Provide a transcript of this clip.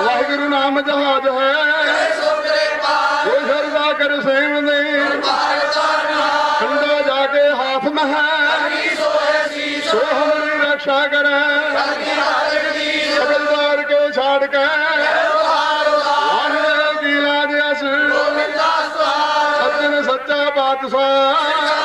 ਵਾਹਿਗੁਰੂ ਨਾਮ ਜਹਾਜ ਹੈ। ਕੋਈ ਸਰਦਾ ਕਰ ਸੇਵ ਨੇ, ਖੰਡਾ ਜਾ ਕੇ ਹਾਥ ਮਹਿ, ਸੋ ਹਮਾਰੀ ਰੱਖਿਆ ਕਰੈ। ਅਗਲਦਾਰ ਕੋ ਛਾੜ ਕੇ, ਵਾਹਿਗੁਰੂ ਕੀ ਸੱਚਾ ਬਾਦਸ਼ਾਹ